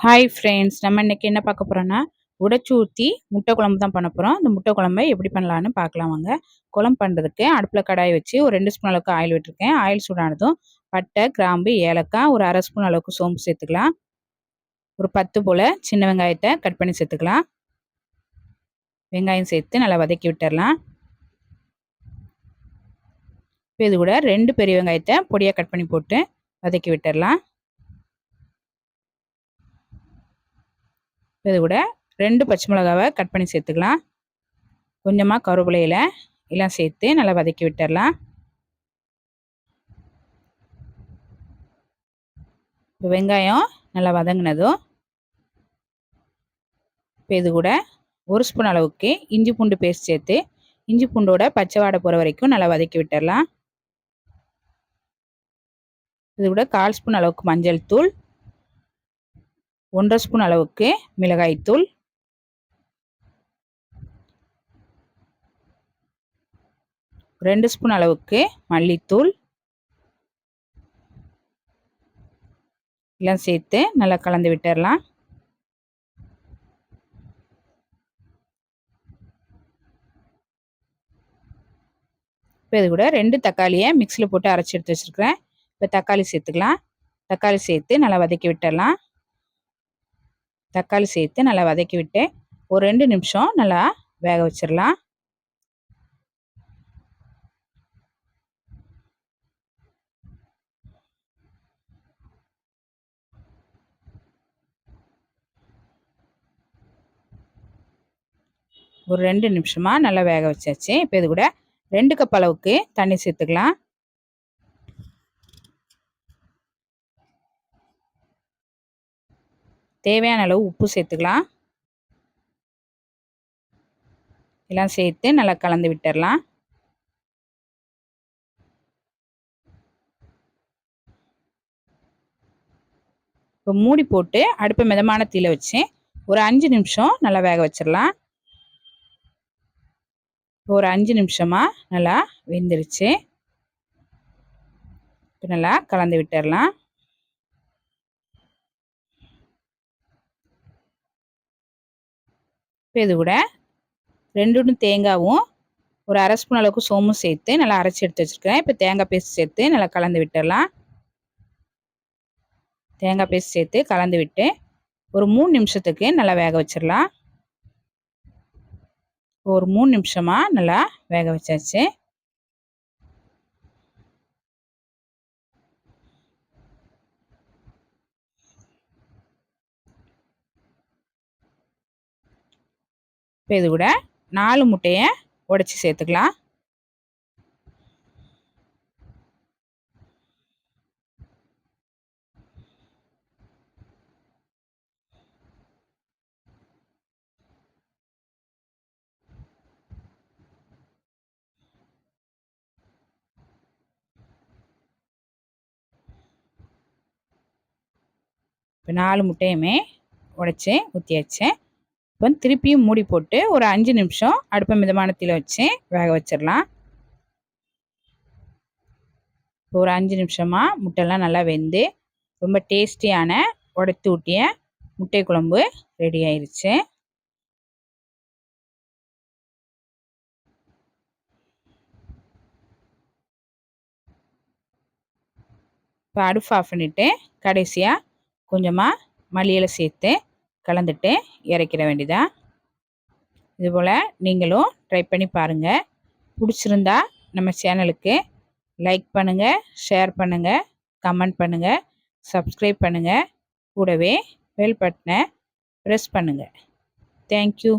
Hi friends நம்ம இன்றைக்கி என்ன பார்க்க போகிறோன்னா உடச்சி ஊற்றி முட்டை குழம்பு தான் பண்ண போகிறோம் அந்த முட்டை குழம்பை எப்படி பண்ணலான்னு பார்க்கலாம் வாங்க. குழம்பு பண்ணுறதுக்கு அடுப்பில் கடாய் வச்சு ஒரு ரெண்டு ஸ்பூன் அளவுக்கு ஆயில் விட்டுருக்கேன். ஆயில் சூடானதும் பட்டை கிராம்பு ஏலக்காய் ஒரு அரை ஸ்பூன் அளவுக்கு சோம்பு சேர்த்துக்கலாம். ஒரு பத்து போல் சின்ன வெங்காயத்தை கட் பண்ணி சேர்த்துக்கலாம். வெங்காயம் சேர்த்து நல்லா வதக்கி விட்டுடலாம் இப்போ இது கூட ரெண்டு பெரிய வெங்காயத்தை பொடியாக கட் பண்ணி போட்டு வதக்கி விட்டுடலாம் இது கூட ரெண்டு பச்சை மிளகாவை கட் பண்ணி சேர்த்துக்கலாம். கொஞ்சமாக கருவேப்பிலையில் எல்லாம் சேர்த்து நல்லா வதக்கி விட்டுடலாம் இப்போ வெங்காயம் நல்லா வதங்கினதும் இப்போ இது கூட ஒரு ஸ்பூன் அளவுக்கு இஞ்சி பூண்டு பேஸ்ட் சேர்த்து இஞ்சி பூண்டோட பச்சை வாடை போகிற வரைக்கும் நல்லா வதக்கி விட்டுடலாம் இது கூட கால் ஸ்பூன் அளவுக்கு மஞ்சள் தூள் ஒன்றரை ஸ்பூன் அளவுக்கு மிளகாய்த்தூள் ரெண்டு ஸ்பூன் அளவுக்கு மல்லித்தூள். எல்லாம் சேர்த்து நல்லா கலந்து விட்டுடலாம் இப்போ இது கூட ரெண்டு தக்காளியை மிக்சியில் போட்டு அரைச்சி எடுத்து வச்சுருக்கிறேன். இப்போ தக்காளி சேர்த்துக்கலாம். தக்காளி சேர்த்து நல்லா வதக்கி விட்டுடலாம் தக்காளி சேர்த்து நல்லா வதக்கி விட்டு ஒரு ரெண்டு நிமிஷம் நல்லா வேக வச்சிடலாம். ஒரு ரெண்டு நிமிஷமாக நல்லா வேக வச்சாச்சு. இப்போ இது கூட ரெண்டு கப் அளவுக்கு தண்ணி சேர்த்துக்கலாம். தேவையான அளவு உப்பு சேர்த்துக்கலாம். எல்லாம் சேர்த்து நல்லா கலந்து விட்டுடலாம் இப்போ மூடி போட்டு அடுப்பை மிதமான தீல வச்சு ஒரு அஞ்சு நிமிஷம் நல்லா வேக வச்சிடலாம். ஒரு அஞ்சு நிமிஷமாக நல்லா வெந்துருச்சு. இப்போ நல்லா கலந்து விட்டுடலாம் இப்போ இது கூட ரெண்டு தேங்காவும் ஒரு அரை ஸ்பூன் அளவுக்கு சோமும் சேர்த்து நல்லா அரைச்சி எடுத்து வச்சுருக்கேன் இப்போ தேங்காய் பேஸ்ட் சேர்த்து நல்லா கலந்து விட்டுடலாம். தேங்காய் பேஸ்ட் சேர்த்து கலந்து விட்டு ஒரு மூணு நிமிஷத்துக்கு நல்லா வேக வச்சிடலாம். ஒரு மூணு நிமிஷமாக நல்லா வேக வச்சாச்சு. இப்போ இது கூட நாலு முட்டையை உடச்சி சேர்த்துக்கலாம். இப்போ நாலு முட்டையுமே உடச்சி ஊற்றியாச்சு இப்போ திருப்பியும் மூடி போட்டு ஒரு அஞ்சு நிமிஷம் அடுப்பை மிதமானத்தில் வச்சு வேக வச்சிடலாம். இப்போ ஒரு அஞ்சு நிமிஷமாக முட்டைலாம் நல்லா வெந்து ரொம்ப டேஸ்டியான உடைத்து ஊட்டிய முட்டை குழம்பு ரெடி ஆயிடுச்சு இப்போ அடுப்பு ஆஃப் பண்ணிவிட்டு கடைசியாக கொஞ்சமாக மல்லியில் சேர்த்து கலந்துட்டு இறக்கிட வேண்டியதா? இதுபோல் நீங்களும் ட்ரை பண்ணி பாருங்கள் பிடிச்சிருந்தா நம்ம சேனலுக்கு லைக் பண்ணுங்கள் ஷேர் பண்ணுங்கள் கமெண்ட் பண்ணுங்கள் சப்ஸ்கிரைப் பண்ணுங்கள் கூடவே பெல் பட்டனை ப்ரெஸ் பண்ணுங்கள் தேங்க்யூ